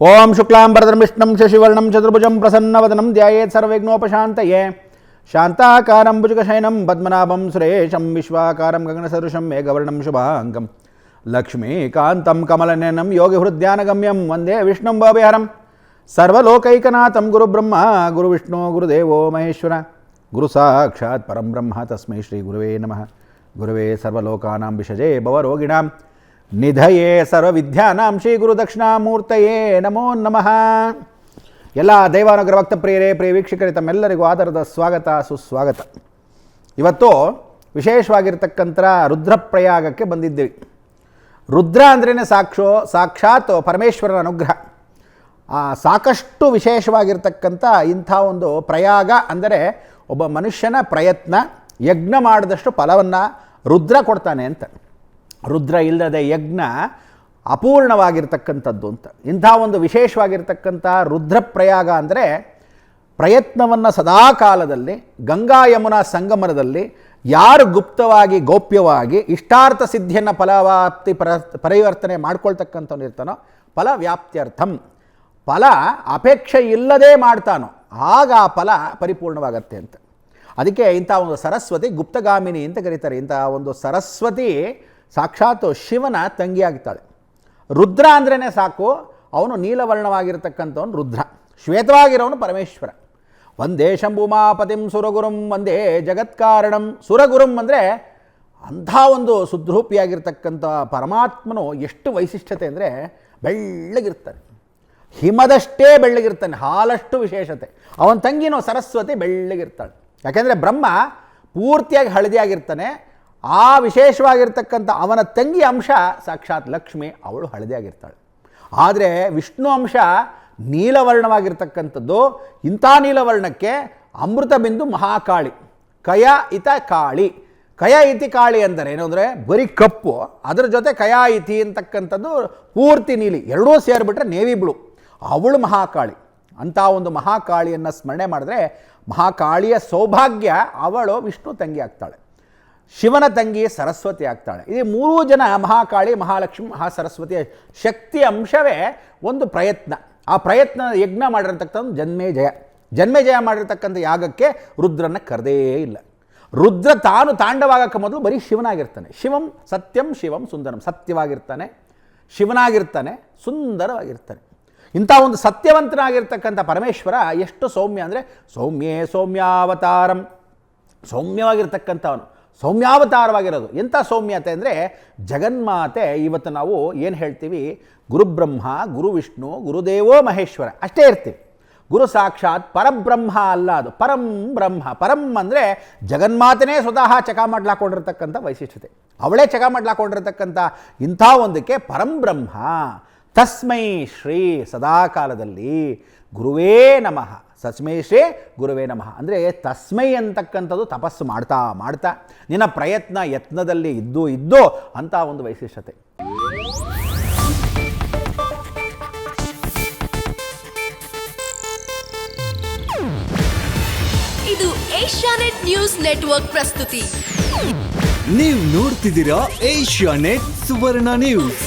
ओम शुक्लांबरधर विष्णु शशिवर्णम चतुर्भुज प्रसन्नवदनम ध्यात सर्वघ्नोपात पद्मनाभम भुजगशयनं पद्मनाभं सुरेशं विश्वाकारं गगनसदृशं मेघवर्णं शुभाङ्गं। लक्ष्मीकान्तं कमलनयनं योगिहृद्यानगम्यं वंदे विष्णुं भवविहरं सर्वलोकैकनाथं गुर गुरुविष्णो, गुरुदेवो महेश्वर। गुरुसाक्षात् परं ब्रह्म, तस्मै श्रीगुरव नमः। गुरुवे सर्वलोकानां विषजे भवरोगिणां ನಿಧಯೇ ಸರ್ವವಿದ್ಯಾನಾಂ ಶ್ರೀ ಗುರು ದಕ್ಷಿಣಾಮೂರ್ತಯೇ ನಮೋ ನಮಃ. ಎಲ್ಲ ದೈವಾನುಗ್ರಹ ಭಕ್ತ ಪ್ರಿಯರೇ, ಪ್ರಿಯ ವೀಕ್ಷಕರೇ, ತಮ್ಮೆಲ್ಲರಿಗೂ ಆಧಾರದ ಸ್ವಾಗತ, ಸುಸ್ವಾಗತ. ಇವತ್ತು ವಿಶೇಷವಾಗಿರ್ತಕ್ಕಂಥ ರುದ್ರಪ್ರಯಾಗಕ್ಕೆ ಬಂದಿದ್ದೀವಿ. ರುದ್ರ ಅಂದ್ರೇ ಸಾಕ್ಷೋ, ಸಾಕ್ಷಾತ್ ಪರಮೇಶ್ವರನ ಅನುಗ್ರಹ. ಸಾಕಷ್ಟು ವಿಶೇಷವಾಗಿರ್ತಕ್ಕಂಥ ಇಂಥ ಒಂದು ಪ್ರಯಾಗ ಅಂದರೆ ಒಬ್ಬ ಮನುಷ್ಯನ ಪ್ರಯತ್ನ, ಯಜ್ಞ ಮಾಡಿದಷ್ಟು ಫಲವನ್ನು ರುದ್ರ ಕೊಡ್ತಾನೆ ಅಂತ. ರುದ್ರ ಇಲ್ಲದೆ ಯಜ್ಞ ಅಪೂರ್ಣವಾಗಿರ್ತಕ್ಕಂಥದ್ದು ಅಂತ. ಇಂಥ ಒಂದು ವಿಶೇಷವಾಗಿರ್ತಕ್ಕಂಥ ರುದ್ರಪ್ರಯಾಗ ಅಂದರೆ ಪ್ರಯತ್ನವನ್ನು ಸದಾ ಕಾಲದಲ್ಲಿ ಗಂಗಾ ಯಮುನಾ ಸಂಗಮನದಲ್ಲಿ ಯಾರು ಗುಪ್ತವಾಗಿ, ಗೌಪ್ಯವಾಗಿ ಇಷ್ಟಾರ್ಥ ಸಿದ್ಧಿಯನ್ನು ಫಲವಾಪ್ತಿ ಪರ, ಪರಿವರ್ತನೆ ಮಾಡ್ಕೊಳ್ತಕ್ಕಂಥವ್ನು ಇರ್ತಾನೋ, ಫಲ ವ್ಯಾಪ್ತ್ಯರ್ಥಂ. ಫಲ ಅಪೇಕ್ಷೆ ಇಲ್ಲದೇ ಮಾಡ್ತಾನೋ, ಆಗ ಆ ಫಲ ಪರಿಪೂರ್ಣವಾಗತ್ತೆ ಅಂತ. ಅದಕ್ಕೆ ಇಂಥ ಒಂದು ಸರಸ್ವತಿ ಗುಪ್ತಗಾಮಿನಿ ಅಂತ ಕರೀತಾರೆ. ಇಂಥ ಒಂದು ಸರಸ್ವತಿ ಸಾಕ್ಷಾತ್ ಶಿವನ ತಂಗಿಯಾಗ್ತಾಳೆ. ರುದ್ರ ಅಂದ್ರೇ ಸಾಕು, ಅವನು ನೀಲವರ್ಣವಾಗಿರ್ತಕ್ಕಂಥವನು ರುದ್ರ. ಶ್ವೇತವಾಗಿರೋನು ಪರಮೇಶ್ವರ. ಒಂದೇ ಶಂಭುಮಾಪತಿಂ ಸುರಗುರುಂ ಒಂದೇ ಜಗತ್ಕಾರಣಂ. ಸುರಗುರುಂ ಅಂದರೆ ಅಂಥ ಒಂದು ಸುದ್ರೂಪಿಯಾಗಿರ್ತಕ್ಕಂಥ ಪರಮಾತ್ಮನು ಎಷ್ಟು ವೈಶಿಷ್ಟ್ಯತೆ ಅಂದರೆ ಬೆಳ್ಳಗಿರ್ತಾನೆ. ಹಿಮದಷ್ಟೇ ಬೆಳ್ಳಗಿರ್ತಾನೆ, ಹಾಲಷ್ಟು ವಿಶೇಷತೆ. ಅವನ ತಂಗಿನೋ ಸರಸ್ವತಿ ಬೆಳ್ಳಗಿರ್ತಾಳೆ. ಯಾಕೆಂದರೆ ಬ್ರಹ್ಮ ಪೂರ್ತಿಯಾಗಿ ಹಳದಿಯಾಗಿರ್ತಾನೆ ಆ ವಿಶೇಷವಾಗಿರ್ತಕ್ಕಂಥ ಅವನ ತಂಗಿ ಅಂಶ ಸಾಕ್ಷಾತ್ ಲಕ್ಷ್ಮಿ, ಅವಳು ಹಳದಿಯಾಗಿರ್ತಾಳೆ. ಆದರೆ ವಿಷ್ಣು ಅಂಶ ನೀಲವರ್ಣವಾಗಿರ್ತಕ್ಕಂಥದ್ದು, ಇಂಥ ನೀಲವರ್ಣಕ್ಕೆ ಅಮೃತ ಬಿಂದು ಮಹಾಕಾಳಿ, ಕಯ ಇತ ಕಾಳಿ. ಕಯ ಇತಿ ಕಾಳಿ ಅಂದರೆ ಏನು ಅಂದರೆ ಬರೀ ಕಪ್ಪು, ಅದರ ಜೊತೆ ಕಯ ಇತಿ ಅಂತಕ್ಕಂಥದ್ದು ಪೂರ್ತಿ ನೀಲಿ, ಎರಡೂ ಸೇರಿಬಿಟ್ರೆ ನೇವಿ ಬ್ಲೂ. ಅವಳು ಮಹಾಕಾಳಿ. ಅಂಥ ಒಂದು ಮಹಾಕಾಳಿಯನ್ನು ಸ್ಮರಣೆ ಮಾಡಿದ್ರೆ ಮಹಾಕಾಳಿಯ ಸೌಭಾಗ್ಯ ಅವಳು ವಿಷ್ಣು ತಂಗಿ ಆಗ್ತಾಳೆ. ಶಿವನ ತಂಗಿ ಸರಸ್ವತಿ ಆಗ್ತಾಳೆ. ಇದು ಮೂರೂ ಜನ ಮಹಾಕಾಳಿ, ಮಹಾಲಕ್ಷ್ಮಿ ಮಹಾ ಸರಸ್ವತಿಯ ಶಕ್ತಿ ಅಂಶವೇ ಒಂದು ಪ್ರಯತ್ನ. ಆ ಪ್ರಯತ್ನ ಯಜ್ಞ ಮಾಡಿರ್ತಕ್ಕಂಥ ಜನ್ಮೇ ಜಯ. ಜನ್ಮೇ ಜಯ ಮಾಡಿರ್ತಕ್ಕಂಥ ಯಾಗಕ್ಕೆ ರುದ್ರನ ಕರೆದೇ ಇಲ್ಲ. ರುದ್ರ ತಾನು ತಾಂಡವಾಗಕ್ಕೆ ಮೊದಲು ಬರೀ ಶಿವನಾಗಿರ್ತಾನೆ. ಶಿವಂ ಸತ್ಯಂ ಶಿವಂ ಸುಂದರಂ. ಸತ್ಯವಾಗಿರ್ತಾನೆ, ಶಿವನಾಗಿರ್ತಾನೆ, ಸುಂದರವಾಗಿರ್ತಾನೆ. ಇಂಥ ಒಂದು ಸತ್ಯವಂತನಾಗಿರ್ತಕ್ಕಂಥ ಪರಮೇಶ್ವರ ಎಷ್ಟು ಸೌಮ್ಯ ಅಂದರೆ ಸೌಮ್ಯೇ ಸೌಮ್ಯಾವತಾರಂ. ಸೌಮ್ಯವಾಗಿರ್ತಕ್ಕಂಥವನು. ಸೌಮ್ಯಾವತಾರವಾಗಿರೋದು. ಎಂಥ ಸೌಮ್ಯತೆ ಅಂದರೆ ಜಗನ್ಮಾತೆ ಇವತ್ತು ನಾವು ಏನು ಹೇಳ್ತೀವಿ? ಗುರುಬ್ರಹ್ಮ, ಗುರು ವಿಷ್ಣು ಗುರುದೇವೋ ಮಹೇಶ್ವರ ಅಷ್ಟೇ ಇರ್ತೀವಿ. ಗುರು ಸಾಕ್ಷಾತ್ ಪರಬ್ರಹ್ಮ ಅಲ್ಲ ಅದು. ಪರಂ ಬ್ರಹ್ಮ. ಪರಂ ಅಂದರೆ ಜಗನ್ಮಾತನೇ ಸ್ವತಃ ಚಕ ಮಾಡ್ಲಾಕೊಂಡಿರ್ತಕ್ಕಂಥ ವೈಶಿಷ್ಟ್ಯತೆ. ಅವಳೇ ಚಕ ಮಾಡ್ಲಾಕೊಂಡಿರ್ತಕ್ಕಂಥ ಇಂಥ ಒಂದಕ್ಕೆ ಪರಂಬ್ರಹ್ಮ ತಸ್ಮೈ ಶ್ರೀ ಸದಾಕಾಲದಲ್ಲಿ ಗುರುವೇ ನಮಃ. ಸಸ್ಮೈ ಶ್ರೀ ಗುರುವೇ ನಮಃ. ಅಂದರೆ ತಸ್ಮೈ ಅಂತಕ್ಕಂಥದ್ದು ತಪಸ್ಸು ಮಾಡ್ತಾ ಮಾಡ್ತಾ ನಿನ್ನ ಪ್ರಯತ್ನ ಯತ್ನದಲ್ಲಿ ಇದ್ದು ಇದ್ದು ಅಂತ ಒಂದು ವೈಶಿಷ್ಟ್ಯತೆ. ಇದು ಏಷ್ಯಾನೆಟ್ ನ್ಯೂಸ್ ನೆಟ್ವರ್ಕ್ ಪ್ರಸ್ತುತಿ. ನೀವು ನೋಡ್ತಿದ್ದೀರಾ ಏಷ್ಯಾ ನೆಟ್ ಸುವರ್ಣ ನ್ಯೂಸ್.